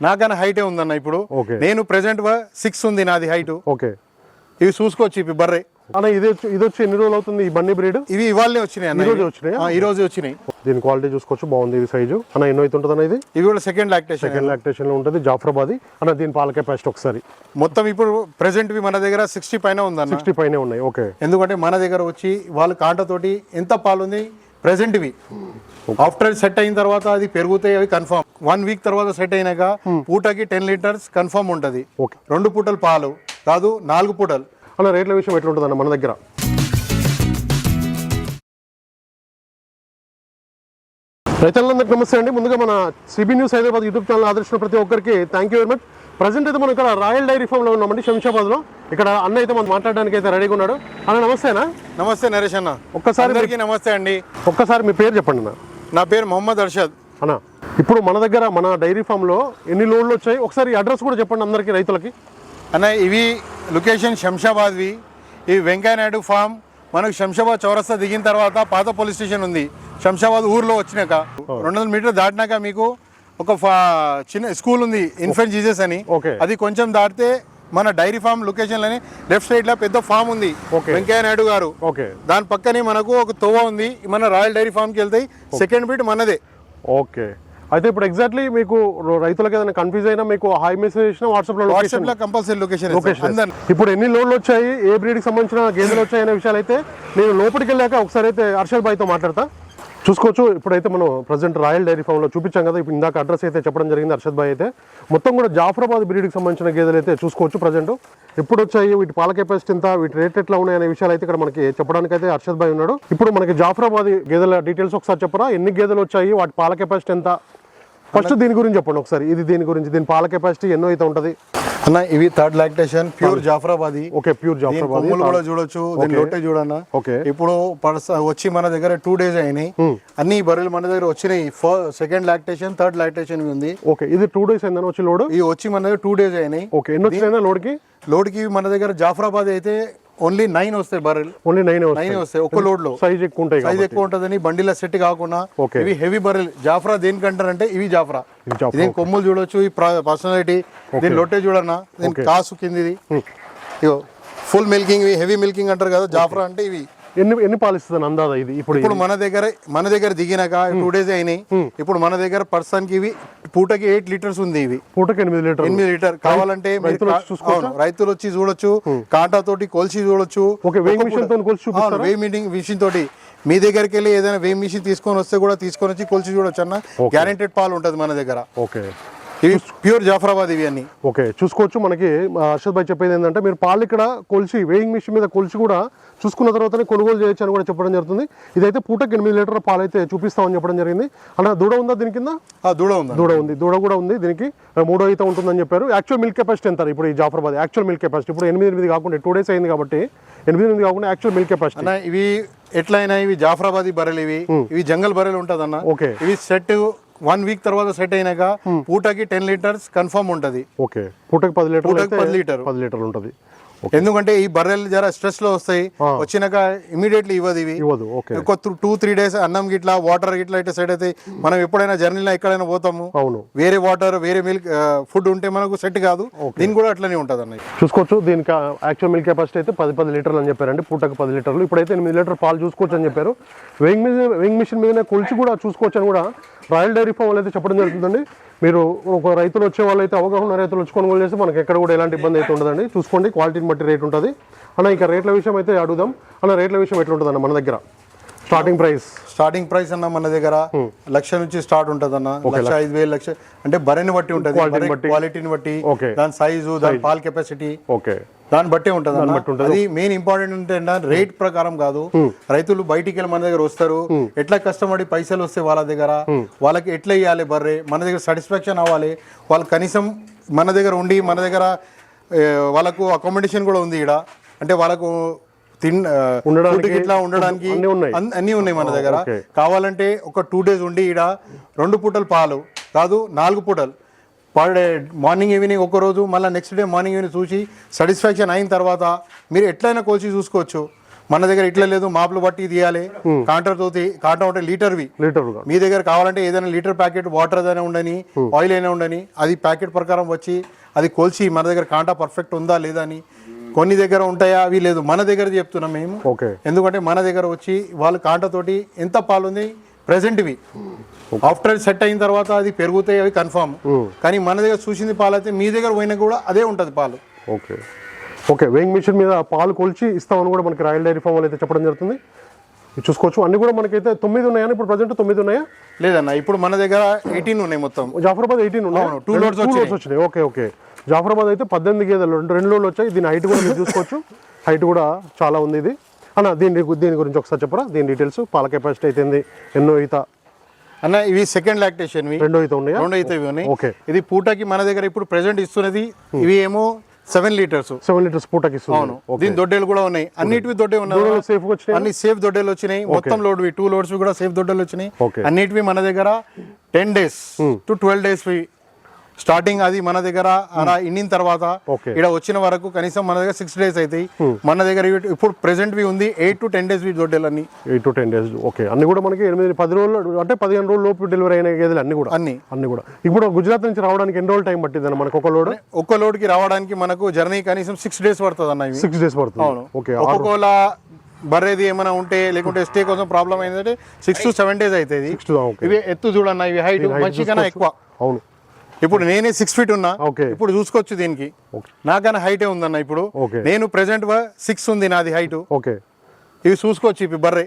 నాకన్నా హైటే ఉందన్న ఇప్పుడు. నేను ప్రెసెంట్ సిక్స్ ఉంది నాది హైట్ ఓకే ఇవి చూసుకోవచ్చు ఇవి బర్రె. అన్న ఇది వచ్చి ఇది వచ్చి ఎన్ని రోజులు అవుతుంది ఈ బన్నీ బ్రీడ్ ఇవి ఇవాళనే వచ్చినాయి అన్న ఈ రోజు. వచ్చినాయా? ఆ, ఈ రోజు వచ్చినాయి. దీని క్వాలిటీ చూసుకోవచ్చు బాగుంది ఇది సైజు అన్న ఎన్నో అయితే ఉంటుంది అన్న ఇది? ఇవి కూడా సెకండ్ లాక్టేషన్ సెకండ్ లాక్టేషన్లో ఉంటుంది జాఫ్రాబాద్ అన్న దీని పాల కెపాసిటీ ఒకసారి. మొత్తం ఇప్పుడు ప్రెసెంట్ మన దగ్గర సిక్స్టీ పైన ఉందన్న. సిక్స్టీ పైనే ఉన్నాయి ఓకే ఎందుకంటే మన దగ్గర వచ్చి వాళ్ళ కాంటతోటి ఎంత పాలు ఉంది? ప్రెసెంట్ ఇవి ఆఫ్టర్ సెట్ అయిన తర్వాత అది పెరుగుతాయి అవి కన్ఫర్మ్ వన్ వీక్ తర్వాత సెట్ అయినాక పూటకి టెన్ లీటర్స్ కన్ఫర్మ్ ఉంటుంది. ఓకే. రెండు పూటలు పాలు కాదు నాలుగు పూటలు. అన్న రేట్ల విషయం ఎట్లా ఉంటుంది అన్న మన దగ్గర? రైతులందరికీ నమస్తే అండి. ముందుగా మన CB news Hyderabad YouTube channel ఆదర్శించిన ప్రతి ఒక్కరికి thank you very much present అయితే మనం ఇక్కడ రాయల్ డైరీ ఫామ్లో ఉన్నామండి శంషాబాద్లో ఇక్కడ అన్న అయితే మనం మాట్లాడడానికి అయితే రెడీగా ఉన్నాడు. అన్న నమస్తేనా? నమస్తే నరేష్ అన్న. ఒక్కసారి నమస్తే అండి. ఒక్కసారి మీ పేరు చెప్పండి అన్న. నా పేరు మొహమ్మద్ అర్షద్. అన్న ఇప్పుడు మన దగ్గర మన డైరీ ఫామ్లో ఎన్ని లోడ్లు వచ్చాయి? ఒకసారి అడ్రస్ కూడా చెప్పండి అందరికీ రైతులకి. అన్న ఇవి లొకేషన్ శంషాబాద్వి. ఇవి వెంకయ్య నాయుడు ఫామ్ మనకు శంషాబాద్ చౌరస్తా దిగిన తర్వాత పాత పోలీస్ స్టేషన్ ఉంది. శంషాబాద్ ఊర్లో వచ్చినాక రెండు వందల మీటర్ దాటినాక మీకు ఒక ఫా- చిన్న స్కూల్ ఉంది ఇన్ఫెంట్ జీజస్ అని. అది కొంచెం దాటితే మన డైరీ ఫామ్ లొకేషన్లోనే లెఫ్ట్ సైడ్లో పెద్ద ఫామ్ ఉంది. వెంకయ్య నాయుడు గారు. ఓకే. దాని పక్కనే మనకు ఒక తోవ ఉంది. మన రాయల్ డైరీ ఫామ్కి వెళ్తాయి. సెకండ్ బిట్ మనదే. ఓకే. అయితే ఇప్పుడు ఎగ్జాక్ట్లీ మీకు రైతులకు ఏదైనా కన్ఫ్యూజ్ అయినా మీకు హై మెసేజ్ చేసిన వాట్సాప్లో వాట్సాప్ లొకేషన్లో కంపల్సరీ లొకేషన్ లొకేషన్ ఇప్పుడు ఎన్ని లోడ్లు వచ్చాయి? ఏ బ్రీడ్కి సంబంధించిన గేదెలు వచ్చాయి అనే విషయాలు అయితే నేను లోపలికి వెళ్ళాక ఒకసారి అయితే హర్షద్ భాయ్తో మాట్లాడతా. చూసుకోవచ్చు. ఇప్పుడైతే మనం ప్రజెంట్ రాయల్ డైరీ ఫామ్లో చూపించాం కదా. ఇప్పుడు ఇందాక అడ్రస్ అయితే చెప్పడం జరిగింది అర్షద్ భాయ్ అయితే. మొత్తం కూడా జాఫరాబాద్ బ్రీడ్కి సంబంధించిన గేదెలు అయితే చూసుకోవచ్చు ప్రజెంట్. ఎప్పుడు వచ్చాయి వీటి పాల కెపాసిటీ ఎంత వీటి రేట్ ఎట్లా ఉన్నాయి అనే విషయాలు అయితే ఇక్కడ మనకి చెప్పడానికి అయితే అర్షద్ భాయ్ ఉన్నాడు. ఇప్పుడు మనకి జాఫరాబాద్ గేదెల డీటెయిల్స్ ఒకసారి చెప్పరా? ఎన్ని గేదెలు వచ్చాయి వాటి పాల కెపాసిటీ ఎంత? ఫస్ట్ దీని గురించి చెప్పండి ఒకసారి. ఇది దీని గురించి దీని పాల కెపాసిటీ ఎన్నో అయితే ఉంటుంది? అన్న ఇవి third lactation pure Jafarabadi okay pure Jafarabad కొమ్ములు కూడా చూడొచ్చు దీని లొట్టె చూడన్న. ఓకే ఇప్పుడు వచ్చి మన దగ్గర టూ డేస్ అయినాయి. అన్ని బర్రెలు మన దగ్గర వచ్చినాయి. సెకండ్ లాక్టేషన్ థర్డ్ లాక్టేషన్ ఉంది. ఓకే ఇది టూ డేస్ అయిందని వచ్చి లోడ్? ఇవి వచ్చి మన దగ్గర టూ డేస్ అయినాయి. ఓకే ఎన్ని వచ్చినాయి లోడ్కి? లోడ్కి మన దగ్గర జాఫరాబాద్ అయితే ఓన్లీ నైన్ వస్తాయి బర్రెలు ఓన్లీ నైన్ నైన్ వస్తాయి. ఒక లోడ్లో. సైజ్ ఎక్కువ ఉంటాయి సైజ్ ఎక్కువ ఉంటుందని బండిలో సెట్ కాకుండా Okay. ఇవి హెవీ బర్రెలు జాఫ్రా దేనికంటారంటే ఇవి జాఫ్రా దీని కొమ్ములు చూడొచ్చు ఈ పర్సనాలిటీ దీని లొట్టె చూడన్నా దీని కాసు కిందిది. ఇగో ఫుల్ మిల్కింగ్ ఇవి హెవీ మిల్కింగ్ అంటారు కదా జాఫ్రా అంటే ఇవి. ఎన్ని ఎన్ని పాలిస్తుంది అందాదా ఇది? ఇప్పుడు ఇప్పుడు మన దగ్గర మన దగ్గర దిగినాక టూ డేస్ అయినాయి. ఇప్పుడు మన దగ్గర పర్సన్కి ఇవి పూటకి ఎయిట్ లీటర్స్ ఉంది ఇవి. పూటకి ఎనిమిది లీటర్ ఎనిమిది లీటర్. కావాలంటే రైతులు వచ్చి చూడొచ్చు కాంటా తోటి కొలిసి చూడొచ్చు. ఓకే వేయింగ్ మిషన్తో కొలిసి చూపిస్తారా? వే మీటింగ్ మిషన్ తోటి మీ దగ్గరికి వెళ్ళి ఏదైనా వే మిషన్ తీసుకొని వస్తే కూడా తీసుకొని వచ్చి కొలిసి చూడొచ్చు అన్న గ్యారెంటెడ్ పాలు ఉంటుంది మన దగ్గర. ఓకే. ఇవి ప్యూర్ జాఫరాబాద్ ఇవి అన్ని. ఓకే చూసుకోవచ్చు మనకి. ఆ, హర్షద్ భాయ్ చెప్పేది ఏంటంటే మీరు పాలు ఇక్కడ కొలిసి వేయింగ్ మిషన్ మీద కొలిసి కూడా చూసుకున్న తర్వాతనే కొనుగోలు చేయొచ్చు అని కూడా చెప్పడం జరుగుతుంది. ఇదైతే పూటకి ఎనిమిది లీటర్ పాలు అయితే చూపిస్తామని చెప్పడం జరిగింది. అలా దూడ ఉందా దీని కింద? దూడ ఉంది దూడ ఉంది దూడ కూడా ఉంది దీనికి. మూడో అయితే ఉంటుందని చెప్పారు. యాక్చువల్ మిల్క్ కెపాసిటీ ఎంత ఇప్పుడు ఈ జాఫరాబాద్? యాక్చువల్ మిల్క్ కెపాసిటీ ఇప్పుడు ఎనిమిది ఎనిమిది కాకుండా టూ డేస్ అయింది కాబట్టి ఎనిమిది ఎనిమిది కాకుండా యాక్చువల్ మిల్క్ కెపాసిటీ ఇవి ఎట్లయినా ఇవి జాఫరాబాదీ బర్రెలు ఇవి. ఇవి జంగల్ బర్రెలు ఉంటుంది అన్న ఓకే. ఇవి సెట్ వన్ వీక్ తర్వాత సెట్ అయినాక పూటకి టెన్ లీటర్స్ కన్ఫర్మ్ ఉంటది. ఓకే. పూటకి పది పూటకి అయితే పది లీటర్. పది లీటర్లు ఉంటుంది. ఎందుకంటే ఈ బర్రెలు జర స్ట్రెస్లో వస్తాయి. వచ్చినాక ఇమీడియట్లీ ఇవ్వదు ఇవి. ఇవ్వదు ఓకే. ఒక టూ త్రీ డేస్ అన్నం గిట్లా వాటర్ గిట్లా ఇట్లా సైడ్ అయితే మనం ఎప్పుడైనా జర్నీలో ఎక్కడైనా పోతాము. అవును. వేరే వాటర్ వేరే మిల్క్ ఫుడ్ ఉంటే మనకు సెట్ కాదు. దీని కూడా అట్లనే ఉంటుంది అన్న చూసుకోవచ్చు. దీనికి యాక్చువల్ మిల్క్ కెపాసిటీ అయితే పది పది లీటర్లు అని చెప్పారండి. పూటకు పది లీటర్లు. ఇప్పుడైతే ఎనిమిది లీటర్ పాలు చూసుకోవచ్చు అని చెప్పారు. వెయింగ్ మిషన్ వెయింగ్ మిషన్ మీదనే కొలిచి కూడా చూసుకోవచ్చు అని కూడా రాయల్ డైరీ ఫామ్ అయితే చెప్పడం జరుగుతుందండి. మీరు ఒక రైతులు వచ్చే వాళ్ళు అయితే అవగాహన రైతులు వచ్చి కొనుగోలు చేస్తే మనకి ఎక్కడ కూడా ఎలాంటి ఇబ్బంది అయితే ఉండదండి. చూసుకోండి. క్వాలిటీని బట్టి రేట్ ఉంటుంది. అన్న ఇక రేట్ల విషయం అయితే అడుగుదాం. అన్న రేట్ల విషయం ఎట్లా ఉంటుంది మన దగ్గర? స్టార్టింగ్ ప్రైస్ స్టార్టింగ్ ప్రైస్ అన్న మన దగ్గర లక్ష నుంచి స్టార్ట్ ఉంటది అన్న లక్ష ఐదు వేలు లక్ష. అంటే బర్రెని బట్టి ఉంటది. క్వాలిటీని బట్టి. దాని సైజు దాని పాల్ కెపాసిటీ ఓకే దాన్ని బట్టే ఉంటుంది. అన్న. అది మెయిన్ ఇంపార్టెంట్ అంటే రేట్ ప్రకారం కాదు. రైతులు బయటికి వెళ్ళి మన దగ్గర వస్తారు. ఎట్లా కష్టపడి పైసలు వస్తే వాళ్ళ దగ్గర? వాళ్ళకి ఎట్లా ఇవ్వాలి బర్రె? మన దగ్గర సాటిస్ఫాక్షన్ అవ్వాలి. వాళ్ళు కనీసం మన దగ్గర ఉండి మన దగ్గర వాళ్ళకు అకామిడేషన్ కూడా ఉంది ఇక్కడ అంటే వాళ్ళకు తిన్ ఉండడానికి, గిట్లా ఉండడానికి అన్నీ ఉన్నాయి. మన దగ్గర. కావాలంటే ఒక టూ డేస్ ఉండి ఈడ రెండు పూటలు పాలు కాదు నాలుగు పూటలు పర్ డే మార్నింగ్ ఈవినింగ్ ఒక రోజు మళ్ళీ నెక్స్ట్ డే మార్నింగ్ ఈవినింగ్ చూసి సాటిస్ఫాక్షన్ అయిన తర్వాత మీరు ఎట్లయినా కోచి చూసుకోవచ్చు మన దగ్గర ఇట్లా లేదు మాపులు బట్టి తీయాలి కాంటర్ తోటి కాంటర్ ఉంటే లీటర్వి లీటర్గా మీ దగ్గర కావాలంటే ఏదైనా లీటర్ ప్యాకెట్ వాటర్ అయినా ఉండని ఆయిల్ అయినా ఉండని అది ప్యాకెట్ ప్రకారం వచ్చి అది కొలిచి మన దగ్గర కాంటా పర్ఫెక్ట్ ఉందా లేదా అని కొన్ని దగ్గర ఉంటాయా అవి లేదు. మన దగ్గర చెప్తున్నాం మేము. ఓకే. ఎందుకంటే మన దగ్గర వచ్చి వాళ్ళు కాంటతోటి ఎంత పాలు ఉంది? ప్రెసెంట్ ఇవి ఆఫ్టర్ సెట్ అయిన తర్వాత అది పెరుగుతాయి అవి కన్ఫామ్ కానీ మన దగ్గర చూసింది పాలు అయితే మీ దగ్గర పోయినా కూడా అదే ఉంటుంది పాలు. ఓకే. ఓకే వేయింగ్ మిషన్ మీద పాలు కొలిచి ఇస్తామని కూడా మనకి రాయల్ డైరీ ఫామ్ వాళ్ళు అయితే చెప్పడం జరుగుతుంది. చూసుకోవచ్చు. అన్ని కూడా మనకైతే తొమ్మిది ఉన్నాయా ఇప్పుడు ప్రజెంట్ తొమ్మిది ఉన్నాయా? లేదన్న ఇప్పుడు మన దగ్గర ఎయిటీన్ ఉన్నాయి మొత్తం. జాఫరాబాద్ ఎయిటీన్ ఉన్నాయి? టూ లోడ్స్ వచ్చినాయి. Okay okay. జాఫరాబాద్ అయితే పద్దెనిమిది గేదెలు రెండు రెండు లోడ్లు వచ్చాయి. దీని హైట్ కూడా మీరు చూసుకోవచ్చు. హైట్ కూడా చాలా ఉంది ఇది. అన్న దీని దీని గురించి ఒకసారి చెప్పరా? దీని డీటెయిల్స్ పాల కెపాసిటీ అయితే ఎన్నో ఈత? అన్న ఇవి సెకండ్ లాక్టేషన్ రెండో ఈత ఉన్నాయా? రెండు అయితే ఇవి ఉన్నాయి. ఓకే. ఇది పూటకి మన దగ్గర ఇప్పుడు ప్రెసెంట్ ఇస్తున్నది. ఇవి ఏమో సెవెన్ లీటర్స్. సెవెన్ లీటర్స్ పూటకి అవును. దీని దొడ్డేలు కూడా ఉన్నాయి. అన్నిటివి దొడ్డే ఉన్నాయి గా వచ్చినాయా? అన్ని సేఫ్ దొడ్డేలు వచ్చినాయి. మొత్తం లోడ్ టూ లోడ్స్ కూడా సేఫ్ దొడ్డేలు వచ్చినాయి. అన్నిటివి మన దగ్గర ten days to twelve days starting అది మన దగ్గర అలా ఇండిన తర్వాత. ఇక్కడ వచ్చిన వరకు కనీసం మన దగ్గర సిక్స్ డేస్ అవుతాయి మన దగ్గర ఇప్పుడు ప్రెసెంట్ వి ఉంది ఎయిట్ టు టెన్ డేస్ అన్ని eight to ten days okay అన్ని కూడా మనకి ఎనిమిది పది రోజులు అంటే పదిహేను రోజులు లోపు డెలివరీ అయిన గేదెలు అన్ని కూడా. అన్ని. అన్ని కూడా. ఇప్పుడు గుజరాత్ నుంచి రావడానికి ఎన్ని రోజులు టైం పట్టింది మనకు ఒక లోడ్ ఒక్క లోడ్కి రావడానికి మనకు జర్నీ కనీసం సిక్స్ డేస్ పడుతుంది అన్న సిక్స్ డేస్ పడుతుంది. అవును. ఓకే ఒక్కొక్కల బర్రేది ఏమైనా ఉంటే లేకుంటే స్టే కోసం ప్రాబ్లం అయిందంటే సిక్స్ టు సెవెన్ డేస్ అవుతుంది. ఇవి ఎత్తు చూడన్న ఇవి హైట్ మంచి కన్నా ఎక్కువ. అవును. ఇప్పుడు నేనే సిక్స్ ఫీట్ ఉన్నా ఓకే. ఇప్పుడు చూసుకోవచ్చు దీనికి. నాకన్నా హైటే ఉందన్న ఇప్పుడు. ఓకే. నేను ప్రెసెంట్ సిక్స్ ఉంది నాది హైట్ ఓకే ఇవి చూసుకోవచ్చు ఇవి బర్రె.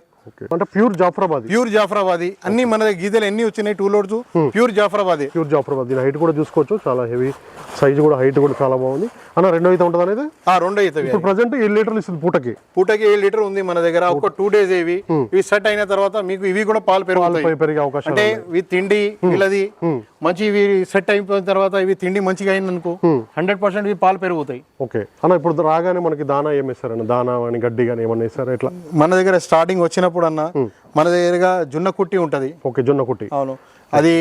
అంటే ప్యూర్ జాఫరాబాద్. ప్యూర్ జాఫరాబాది. అన్ని మన గీతలు ఎన్ని వచ్చినాయి? Two loads pure Jafarabadi. Pure Jafarabad. దీని హైట్ కూడా చూసుకోవచ్చు. చాలా హెవీ సైజ్ కూడా హైట్ కూడా చాలా బాగుంది. అన్న రెండో అయితే ఉంటుంది అనేది? ఆ రెండు అవుతాయి ఇప్పుడు ప్రజెంట్ ఏడు లీటర్లు ఇస్తుంది పూటకి. పూటకి ఏడు లీటర్ ఉంది మన దగ్గర. ఒక టూ డేస్ ఇవి. ఇవి సెట్ అయిన తర్వాత మీకు ఇవి కూడా పాలు పెరుగుతాయి. పై పెరిగే అవకాశం అంటే ఇవి తిండి వీళ్ళది మంచి ఇవి సెట్ అయిపోయిన తర్వాత ఇవి తిండి మంచిగా అయింది అనుకో హండ్రెడ్ పర్సెంట్ ఇవి పాలు పెరుగుతాయి ఓకే. అన్న ఇప్పుడు రాగానే మనకి దానా ఏమి ఇస్తారన్న దానా అని గడ్డి కానీ ఏమన్నా ఇస్తారా ఎట్లా? మన దగ్గర స్టార్టింగ్ వచ్చినప్పుడు అన్న మన దగ్గరగా జొన్న కుట్టి ఉంటది. ఓకే జొన్న కుట్టి. అవును. అది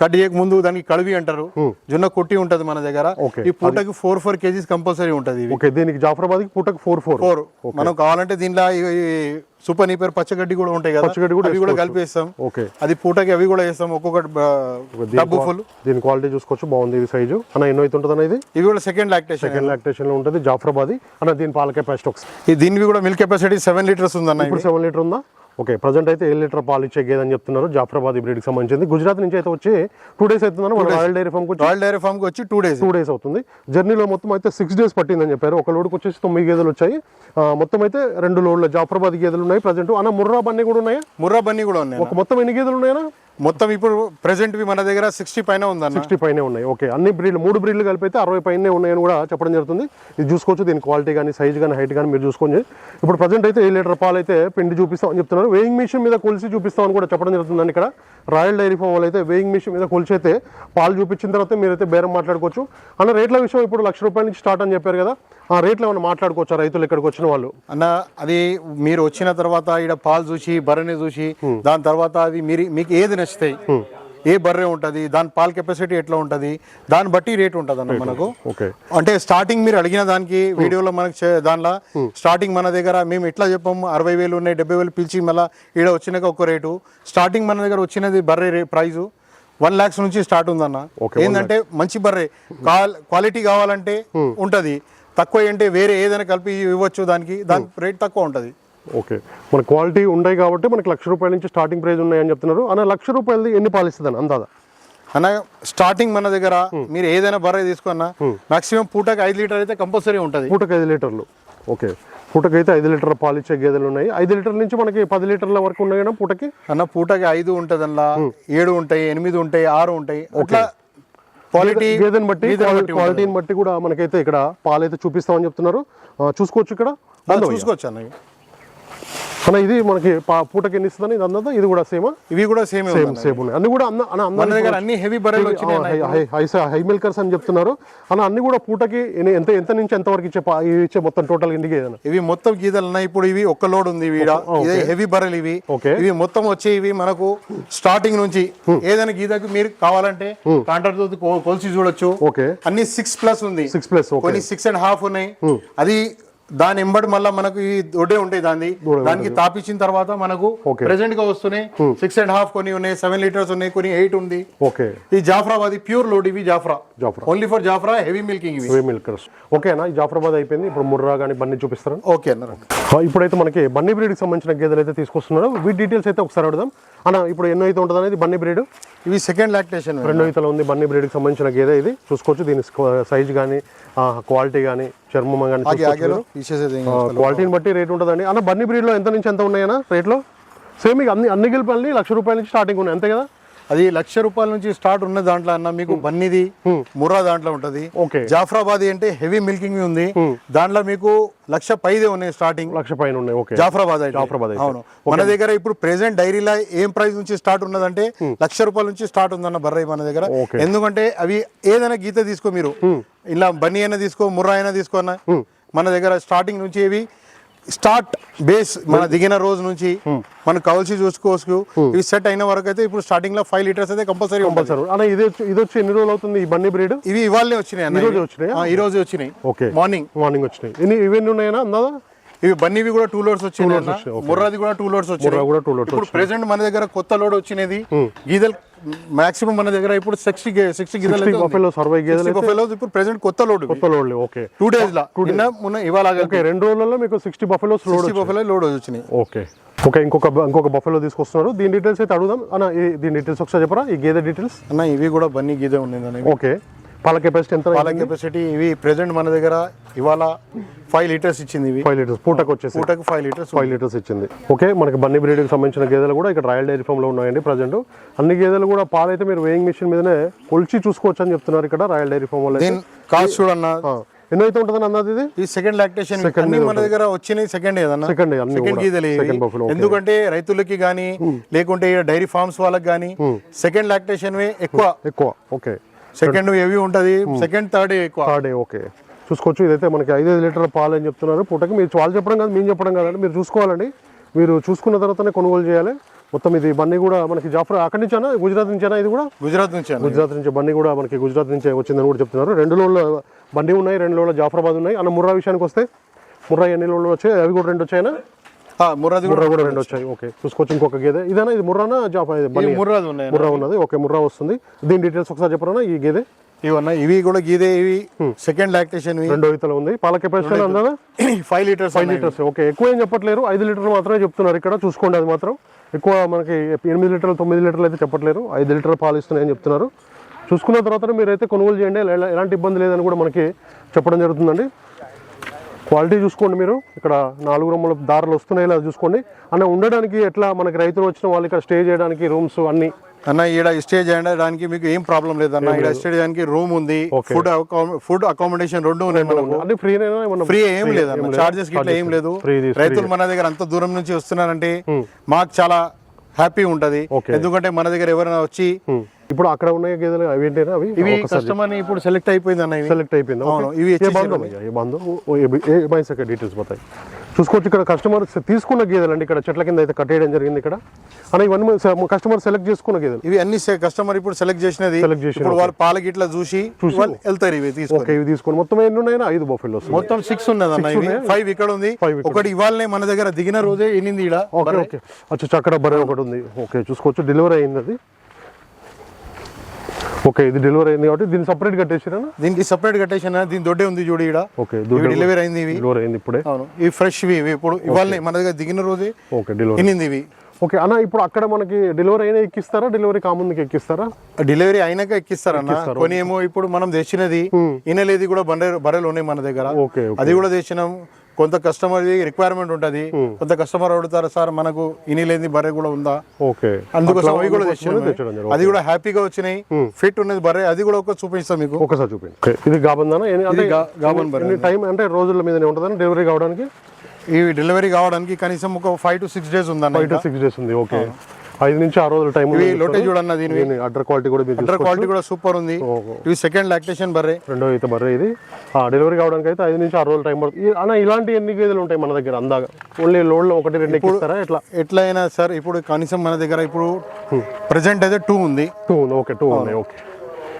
కట్ చేయక ముందు దానికి కడివి అంటారు. జొన్న కుట్టి ఉంటది మన దగ్గర. ఈ పూటకి ఫోర్ ఫోర్ కేజీస్ కంపల్సరీ ఉంటది ఓకే దీనికి జాఫరాబాద్కి పూటకి ఫోర్ ఫోర్ ఫోర్ మనం కావాలంటే దీనిలో సూపర్ నీపర్ పచ్చగడ్డి కూడా ఉంటాయి కదా. పచ్చగడ్డి కూడా అవి కూడా కలిపేస్తాం ఓకే. అది పూటకి అవి కూడా వేస్తాం. ఒక్కొక్కటి డబ్బు ఫుల్ దీని క్వాలిటీ చూసుకోవచ్చు. బాగుంది ఇది సైజు అన్న ఎన్నో అయితే ఉంటుంది అనేది ఇవి కూడా సెకండ్ లాక్టేషన్ సెకండ్ లాక్టేషన్లో ఉంటుంది. జాఫరాబాద్. అన్న దీని పాల కెపాసిటీ ఒకసారి. ఈ దీనివి కూడా మిల్క్ కెపాసిటీ సెవెన్ లీటర్స్ ఉందన్న ఇప్పుడు సెవెన్ లీటర్ ఉందా? ఓకే ప్రజెంట్ అయితే ఏడు లీటర్ పాలు ఇచ్చే గేదని చెప్తున్నారు. జాఫరాబాద్ బ్రీడ్కి సంబంధించి గుజరాత్ నుంచి అయితే వచ్చి టూ డేస్ అవుతుందని రాయల్ డైరీ వచ్చి రాయల్ డైరీ ఫామ్కి వచ్చి టూ డేస్ టూ డేస్ అవుతుంది. జర్నీలో మొత్తం అయితే సిక్స్ డేస్ పట్టిందని చెప్పారు. ఒక లోడ్కి వచ్చేసి తొమ్మిది గేదెలు వచ్చాయి. మొత్తం అయితే రెండు లోడ్ల జాఫరాబాద్ గేదెలు ఉన్నాయి. ప్రజెంట్ అన్న ముర్రా బన్నీ కూడా ఉన్నాయా? ముర్రా బన్నీ కూడా ఉన్నాయి ఒక మొత్తం ఎన్ని గేదెలు ఉన్నాయా మొత్తం ఇప్పుడు ప్రెసెంట్ మన దగ్గర సిక్స్టీ పైన ఉందన్న. సిక్స్టీ పైనే ఉన్నాయి. ఓకే అన్ని బ్రీడ్లు మూడు బ్రీడ్లు కలిపి అయితే అరవై పైనే ఉన్నాయని కూడా చెప్పడం జరుగుతుంది. ఇది చూసుకోవచ్చు. దీని క్వాలిటీ కానీ సైజ్ కానీ హైట్ కానీ మీరు చూసుకోండి ఇప్పుడు ప్రజెంట్ అయితే ఏ లీటర్ పాలు అయితే పిండి చూపిస్తామని చెప్తున్నారు. వేయింగ్ మిషన్ మీద కొలిసి చూపిస్తామని కూడా చెప్పడం జరుగుతుందండి ఇక్కడ. రాయల్ డైరీ ఫామ్ వాళ్ళు అయితే వేయింగ్ మిషన్ మీద కొలిసి అయితే పాలు చూపించిన తర్వాత మీరైతే బేరం మాట్లాడుకోవచ్చు. అన్న రేట్ల విషయం ఇప్పుడు లక్ష రూపాయల నుంచి స్టార్ట్ అని చెప్పారు కదా. ఆ రేట్లు ఏమైనా మాట్లాడుకోవచ్చా రైతులు ఇక్కడికి వచ్చిన వాళ్ళు? అన్న అది మీరు వచ్చిన తర్వాత ఇక్కడ పాలు చూసి బర్రెని చూసి దాని తర్వాత అవి మీరు మీకు ఏది నచ్చుతాయి ఏ బర్రె ఉంటది దాని పాల కెపాసిటీ ఎట్లా ఉంటది దాన్ని బట్టి రేట్ ఉంటది అన్న మనకు. ఓకే. అంటే స్టార్టింగ్ మీరు అడిగిన దానికి వీడియోలో మనకు దానిలో స్టార్టింగ్ మన దగ్గర మేము ఎట్లా చెప్పాము అరవై వేలు ఉన్నాయి డెబ్బై వేలు పిలిచి మళ్ళీ ఈడ వచ్చినాక ఒక రేటు. స్టార్టింగ్ మన దగ్గర వచ్చినది బర్రె రే ప్రైజు. వన్ ల్యాక్స్ నుంచి స్టార్ట్ ఉందన్న. ఏంటంటే మంచి బర్రె. క్వాలిటీ కావాలంటే ఉంటది. తక్కువ అంటే వేరే ఏదైనా కలిపి ఇవ్వచ్చు దానికి. దాని రేట్ తక్కువ ఉంటది. ఓకే మన క్వాలిటీ ఉన్నాయి కాబట్టి మనకి లక్ష రూపాయల నుంచి స్టార్టింగ్ ప్రైస్ ఉన్నాయని చెప్తున్నారు. అన్న లక్ష రూపాయలది ఎన్ని పాలు ఇస్తుంది అందాదా అన్న స్టార్టింగ్ మన దగ్గర మీరు ఏదైనా బర్రె తీసుకున్నా మాక్సిమం పూటకి ఐదు లీటర్ అయితే కంపల్సరీ ఉంటది. పూటకి ఐదు లీటర్లు. ఓకే పూటకి అయితే ఐదు లీటర్ పాలు ఇచ్చే గేదెలు ఉన్నాయి. ఐదు లీటర్ల నుంచి మనకి పది లీటర్ల వరకు ఉన్నాయి పూటకి? అన్న పూటకి ఐదు ఉంటది అందులో ఏడు ఉంటాయి ఎనిమిది ఉంటాయి ఆరు ఉంటాయి. అట్లా క్వాలిటీ గేదెని బట్టి క్వాలిటీని బట్టి కూడా మనకైతే ఇక్కడ పాలు అయితే చూపిస్తామని చెప్తున్నారు. చూసుకోవచ్చు ఇక్కడ? చూసుకోవచ్చు అన్న ఇవి. అన్న ఇది మనకి పూటకి ఎన్ని ఇస్తుందని ఇది అన్నదా? ఇది కూడా సేమా? ఇవి కూడా సేమ్ సేమ్ సేమ్ ఉన్నాయి. అన్ని కూడా అన్న అన్న దగ్గర అన్ని హెవీ బర్రెలు. హై మిల్కర్స్ అని చెప్తున్నారు. అన్న అన్ని కూడా పూటకి ఎంత ఎంత నుంచి ఎంత వరకు ఇచ్చే ఇచ్చే మొత్తం టోటల్ ఇంటికి ఏదైనా? ఇవి మొత్తం గీతలు ఉన్నాయి. ఇప్పుడు ఇవి ఒక్క లోడ్ ఉంది ఇవి. ఇదే హెవీ బర్రెలు ఇవి. ఓకే. ఇవి మొత్తం వచ్చే ఇవి మనకు స్టార్టింగ్ నుంచి ఏదైనా గీతకు మీరు కావాలంటే కాంట్రాక్ట్ కొలిసి చూడొచ్చు. ఓకే. అన్ని సిక్స్ ప్లస్ ఉంది. Six plus okay. కొన్ని సిక్స్ అండ్ హాఫ్ ఉన్నాయి. అది దాని ఎంబడి మళ్ళీ మనకు ఈ దొడ్డే ఉంటాయి దాన్ని. దానికి తాపించిన తర్వాత మనకు ప్రెసెంట్గా వస్తున్నాయి. సిక్స్ అండ్ హాఫ్ కొన్ని ఉన్నాయి సెవెన్ లీటర్స్ ఉన్నాయి కొన్ని ఎయిట్ ఉంది. ఓకే. ఈ జాఫ్రాబాద్ ప్యూర్ లోడ్ ఇవి Jafra. Jafra. Only for Jafra heavy milking ఇవి. వే మిల్కర్స్ ఓకేనా ఈ జాఫరాబాద్ అయిపోయింది. ఇప్పుడు ముర్రా కానీ బన్నీ చూపిస్తారా ఓకే అన్నారు ఇప్పుడైతే మనకి బన్నీ బ్రీడ్కి సంబంధించిన గేదెలు అయితే తీసుకొస్తున్నారు వీటి డీటెయిల్స్ అయితే ఒకసారి అడుగుదాం. అన్న ఇప్పుడు ఎన్నో అయితే ఉంటుంది అనేది బన్నీ బ్రీడ్. ఇవి సెకండ్ లాక్టేషన్ రెండో ఈతలో ఉంది బన్నీ బ్రీడ్కి సంబంధించిన గేదె ఇది. చూసుకోవచ్చు దీని సైజ్ కానీ క్వాలిటీ కానీ చర్మం కానీ. క్వాలిటీని బట్టి రేట్ ఉంటుందండి. అన్న బన్నీ బ్రీడ్లో ఎంత నుంచి ఎంత ఉన్నాయన్నా రేట్లో? సేమ్ ఇక అన్ని అన్ని గెలిపల్ని లక్ష రూపాయల నుంచి స్టార్టింగ్ ఉన్నాయి. అంతే కదా? అది లక్ష రూపాయల నుంచి స్టార్ట్ ఉన్న దాంట్లో అన్న మీకు బన్నిది ముర్రా దాంట్లో ఉంటది. ఓకే జాఫ్రాబాద్ అంటే హెవీ మిల్కింగ్ ఉంది. దాంట్లో మీకు లక్ష పైదే ఉన్నాయి స్టార్టింగ్ లక్ష పైన ఉన్నాయి. ఓకే జాఫ్రాబాద్. జాఫ్రాబాద్ అయితే. అవును. మన దగ్గర ఇప్పుడు ప్రెసెంట్ డైరీలో ఏం ప్రైస్ నుంచి స్టార్ట్ ఉన్నదంటే లక్ష రూపాయల నుంచి స్టార్ట్ ఉందన్న బర్రై మన దగ్గర. ఎందుకంటే అవి ఏదైనా గీత తీసుకో మీరు. ఇలా బన్నీ అయినా తీసుకో ముర్రా అయినా తీసుకో అన్న. మన దగ్గర స్టార్టింగ్ నుంచి ఇవి స్టార్ట్ బేస్ మన దిగిన రోజు నుంచి మనకు కావాల్సి చూసుకోవచ్చు. ఇవి సెట్ అయిన వరకు అయితే ఇప్పుడు స్టార్టింగ్లో ఫైవ్ లీటర్స్ అయితే కంపల్సరీ ఉంటుంది. సార్ అన్న ఇది వచ్చి ఇది వచ్చి ఎన్ని రోజులు అవుతుంది ఈ బన్నీ బ్రీడ్ ఇవి ఇవాళనే వచ్చినాయి అన్న ఈ రోజే. వచ్చినాయా? ఈ రోజే వచ్చినాయి. ఓకే మార్నింగ్ మార్నింగ్ వచ్చినాయి. ఇవన్నీ ఉన్నాయన్నా అందాదా ఇవి బన్నీవి కూడా టూ లోడ్స్ okay. ముర్రాది కూడా టూ లోడ్స్ ముర్రా కూడా two loads ఇప్పుడు ప్రెసెంట్ మన దగ్గర కొత్త లోడ్ వచ్చినది. గీదలు మాక్సిమం మన దగ్గర ఇప్పుడు సిక్స్టీ సిక్స్టీ గీదలు. బఫెలో సర్వై గేదెలు 60 buffaloes ఇప్పుడు ప్రెసెంట్ కొత్త లోడ్ కొత్త లోడ్లు ఓకే టూ డేస్ లా. నిన్న మొన్న ఇవాళ ఓకే రెండు రోజులలో మీకు sixty buffaloes load buffalo load వచ్చినాయి. ఓకే ఓకే ఇంకొక ఇంకొక బఫెలో తీసుకొస్తున్నారు. దీని డీటెయిల్స్ అయితే అడుగుదాం. అన్న దీని డీటెయిల్స్ ఒకసారి చెప్పరా? ఈ గేదె డీటెయిల్స్ అన్న ఇవి కూడా బన్నీ గీదే ఉంది. ఓకే పాల కెపాసిటీ ఎంత పాల కెపాసిటీ ఇవి ప్రెసెంట్ మన దగ్గర ఇవాళ ఫైవ్ లీటర్స్ ఇచ్చింది ఇవి. ఫైవ్ లీటర్స్ పూటకు వచ్చేసి. పూటకు ఫైవ్ లీటర్స్ ఫైవ్ లీటర్స్ ఇచ్చింది. ఓకే మనకి బన్నీ బ్రీడ్కి సంబంధించిన గేదెలు కూడా ఇక్కడ రాయల్ డైరీ ఫామ్లో ఉన్నాయండి ప్రజెంట్ అన్ని గేదెలు కూడా పాలు అయితే మీరు వేయింగ్ మిషన్ మీదనే కొలిచి చూసుకోవచ్చు అని చెప్తున్నారు ఇక్కడ రాయల్ డైరీ ఫామ్ దీని కాస్ట్ చూడన్న. ఎన్నో అయితే ఉంటుందని అన్నది ఇది ఈ సెకండ్ లాక్టేషన్ అన్ని మన దగ్గర వచ్చినాయి సెకండ్ ఏదన్నా సెకండ్ కూడా. గీదలే. ఎందుకంటే రైతులకి గానీ లేకుంటే డైరీ ఫార్మ్స్ వాళ్ళకి గానీ సెకండ్ లాక్టేషన్ ఎక్కువ. ఎక్కువ ఓకే. సెకండ్ ఏవి ఉంటది. సెకండ్ థర్డ్ ఎక్కువ. థర్డ్ ఓకే చూసుకోవచ్చు. ఇదైతే మనకి ఐదైదు లీటర్ల పాలు అని చెప్తున్నారు. పూటకి మీరు వాళ్ళు చెప్పడం కాదు మేము చెప్పడం కాదండి. మీరు చూసుకోవాలండి. మీరు చూసుకున్న తర్వాతనే కొనుగోలు చేయాలి. మొత్తం ఇది బన్నీ కూడా మనకి జాఫర్ అక్కడి నుంచేనా గుజరాత్ నుంచేనా ఇది కూడా? గుజరాత్ నుంచి గుజరాత్ నుంచి బండి కూడా మనకి గుజరాత్ నుంచే వచ్చిందని కూడా చెప్తున్నారు. రెండు లోడ్ల బండి ఉన్నాయి రెండు లోడ్ల జాఫరాబాద్ ఉన్నాయి. అన్న ముర్రా విషయానికి వస్తే ముర్రా ఎన్ని లోడ్లు వచ్చాయి? అవి కూడా రెండు వచ్చాయినా? ముర్రాది ముర్రా కూడా రెండు వచ్చాయి. ఓకే. చూసుకోవచ్చు ఇంకొక గేదె. ఇదేనా ఇది ముర్రానా జాఫా ఇది బన్నీ? ముర్రాది ఉన్నాయి. ముర్రా ఉన్నది. ఓకే ముర్రా వస్తుంది. దీని డీటెయిల్స్ ఒకసారి చెప్పరా ఈ గేదె? ఇవన్న ఇవి కూడా గీదే ఇవి సెకండ్ లాక్టేషన్ రెండో ఇతలు ఉంది. పాల కెపాసిటీ అందా five litres five litres okay. ఎక్కువ ఏం చెప్పట్లేరు. ఐదు లీటర్లు మాత్రమే చెప్తున్నారు ఇక్కడ. చూసుకోండి అది మాత్రం. ఎక్కువ మనకి ఎనిమిది లీటర్లు తొమ్మిది లీటర్లు అయితే చెప్పట్లేరు. ఐదు లీటర్ల పాలు ఇస్తున్నాయని చెప్తున్నారు. చూసుకున్న తర్వాత మీరు అయితే కొనుగోలు చేయండి. ఎలా- ఎలాంటి ఇబ్బంది లేదని కూడా మనకి చెప్పడం జరుగుతుందండి. క్వాలిటీ చూసుకోండి మీరు. ఇక్కడ నాలుగు రూముల దారులు వస్తున్నాయి ఇలా చూసుకోండి. అన్న ఉండడానికి ఎట్లా మనకి రైతులు వచ్చిన వాళ్ళు ఇక్కడ స్టే చేయడానికి రూమ్స్ అన్ని? అన్న ఈడ స్టే చేయడానికి మీకు ఏం ప్రాబ్లం లేదు అన్న. ఈడ స్టే చేయడానికి రూమ్ ఉంది ఫుడ్ ఫుడ్ అకామిడేషన్ రెండు ఉన్నాయి ఏమన్నా ఫ్రీ ఏం లేదు అన్న. చార్జెస్ గిట్లా ఏం లేదు. రైతులు మన దగ్గర అంత దూరం నుంచి వస్తున్నారంటే మాకు చాలా హ్యాపీ ఉంటది. ఎందుకంటే మన దగ్గర ఎవరైనా వచ్చి. ఇప్పుడు అక్కడ ఉన్న గేదెలు అవి అవి? ఇవి కస్టమర్ ఇప్పుడు సెలెక్ట్ అయిపోయింది అన్న సెలెక్ట్ అయిపోయింది. అవును, ఇవి ఏ బాంధో ఏ బాంధో? ఏ డీటెయిల్స్ పోతాయి. చూసుకోవచ్చు ఇక్కడ కస్టమర్ తీసుకున్న గేదెలు అండి ఇక్కడ చెట్ల కింద అయితే కట్టేయడం జరిగింది ఇక్కడ. అని ఇవన్నీ కస్టమర్ సెలెక్ట్ చేసుకున్న గేదెలు. ఇవి అన్ని కస్టమర్ ఇప్పుడు సెలెక్ట్ చేసినది. Select చేసినవి, ఇప్పుడు వాళ్ళు పాల గిట్ల చూసి వెళ్తారు ఇవి తీసుకొని. ఓకే ఇవి తీసుకొని. మొత్తం ఎన్ని ఉన్నాయన్నా? ఐదు బొఫెల్ వస్తుంది మొత్తం సిక్స్ ఉన్నది అన్న ఇవి. ఫైవ్ ఇక్కడ ఉంది. ఇక్కడ ఒకటి ఇవాళనే మన దగ్గర దిగిన రోజే ఎన్నింది ఈడ? ఓకే ఓకే అచ్చా అక్కడ బరే ఒకటి ఉంది. ఓకే చూసుకోవచ్చు. డెలివరీ అయింది అది. ఓకే ఇది డెలివరీ అయింది కాబట్టి దీన్ని సపరేట్ కట్టేసిరా దీనికి సపరేట్ కట్టేసిన దీని దొడ్డే ఉంది చూడు ఈడ. ఓకే డెలివరీ అయింది ఇవి. డెలివరీ అయింది ఇప్పుడే. అవును ఇవి ఫ్రెష్ ఇవి ఇప్పుడు ఇవాళనే మన దగ్గర దిగిన రోజే ఓకే డెలివరీ ఇవి. ఓకే అన్న ఇప్పుడు అక్కడ మనకి డెలివరీ అయినా ఎక్కిస్తారా? డెలివరీ కాముందుకి ఎక్కిస్తారా? డెలివరీ అయినాక ఎక్కిస్తారన్న. కొన్ని ఏమో ఇప్పుడు మనం తెచ్చినది ఇనలేది కూడా బండ బర్రెలు ఉన్నాయి మన దగ్గర. అది కూడా తెచ్చినాం. కొంత కస్టమర్ రిక్వైర్మెంట్ ఉంటది. కొంత కస్టమర్ అడుగుతారు సార్ మనకు ఇనిలేని బర్రె కూడా ఉందా? ఓకే. అందుకోసం అవి కూడా తెచ్చినాం. అది కూడా హ్యాపీగా వచ్చినాయి. ఫిట్ ఉన్నది బర్రె. అది కూడా ఒక చూపిస్తాం మీకు. ఒకసారి చూపించండి ఇది గాబందానా? గాబన్ బర్రె టైం అంటే రోజుల మీదనే ఉంటుందని డెలివరీ కావడానికి? ఇవి డెలివరీ కావడానికి కనీసం ఒక ఫైవ్ టు సిక్స్ డేస్ ఉందన్న ఫైవ్ టు సిక్స్ డేస్ ఉంది. ఓకే. ఐదు నుంచి ఆరు రోజుల టైం లోటే చూడన్న దీని అడ్డర్ క్వాలిటీ కూడా మీరు అండర్ క్వాలిటీ కూడా సూపర్ ఉంది. ఇవి సెకండ్ లాక్టేషన్ బర్రె. రెండో అయితే బర్రె ఇది. డెలివరీ కావడానికి అయితే ఐదు నుంచి ఆరు రోజుల టైం పడుతుంది. అన్న ఇలాంటి ఎన్ని గేదెలు ఉంటాయి మన దగ్గర అందాగా? ఓన్లీ లోడ్లో ఒకటి రెండు ఎక్కిస్తారా? ఎట్లా? ఎట్లయినా సార్ ఇప్పుడు కనీసం మన దగ్గర ఇప్పుడు ప్రెసెంట్ అయితే టూ ఉంది. టూ ఉంది. ఓకే టూ ఉన్నాయి. ఓకే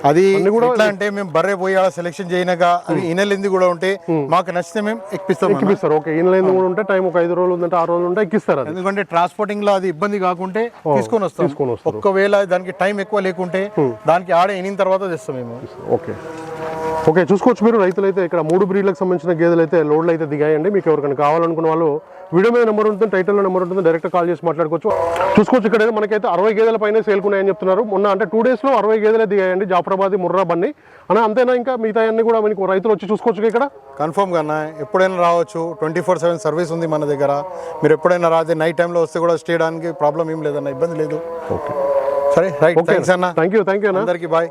అది ఎట్లా అంటే మేము బర్రె పోయి ఆడ సెలెక్షన్ చేయనాక అవి ఇనలింది కూడా ఉంటే మాకు నచ్చితే మేము ఎక్కిస్తాం అన్న. ఎక్కిపిస్తారు ఓకే. ఇన్ లైన్ కూడా ఉంటే టైం ఒక ఐదు రోజులు ఉందంటే ఆరు రోజులు ఉంటే ఎక్కిస్తారు ఎందుకంటే ట్రాన్స్పోర్టింగ్లో అది ఇబ్బంది కాకుంటే తీసుకొని వస్తాం. తీసుకొని వస్తారు. ఒక్కవేళ దానికి టైం ఎక్కువ లేకుంటే దానికి ఆడ ఎనిన తర్వాత తెస్తాం మేము. ఓకే. ఓకే చూసుకోవచ్చు మీరు రైతులు అయితే ఇక్కడ మూడు బ్రీడ్లకు సంబంధించిన గేదెలు అయితే లోడ్లు అయితే దిగాయండి. మీకు ఎవరికైనా కావాలనుకున్న వాళ్ళు వీడియో మీద నెంబర్ ఉంటుంది టైటిల్లో నెంబర్ ఉంటుంది డైరెక్ట్ కాల్ చేసి మాట్లాడుకోవచ్చు. చూసుకోవచ్చు ఇక్కడ మనకైతే అరవై గేదెల పైన సేల్కున్నాయని చెప్తున్నారు. మొన్న అంటే టూ డేస్లో అరవై గేదెలే దిగాయండి జాఫరాబాద్ ముర్రా బన్ని. అన్న అంతేనా ఇంకా? మిగతా అన్ని కూడా మనకు రైతులు వచ్చి చూసుకోవచ్చు ఇక్కడ. కన్ఫర్మ్గా ఎప్పుడైనా రావచ్చు ట్వంటీ ఫోర్ సెవెన్ సర్వీస్ ఉంది మన దగ్గర. మీరు ఎప్పుడైనా రాదే నైట్ టైంలో వస్తే కూడా స్టే చేయడానికి ప్రాబ్లం ఏం లేదన్న ఇబ్బంది లేదు. ఓకే సరే రైట్ థ్యాంక్స్ అన్న. థ్యాంక్ యూ థ్యాంక్ యూ అన్న. అందరికీ బాయ్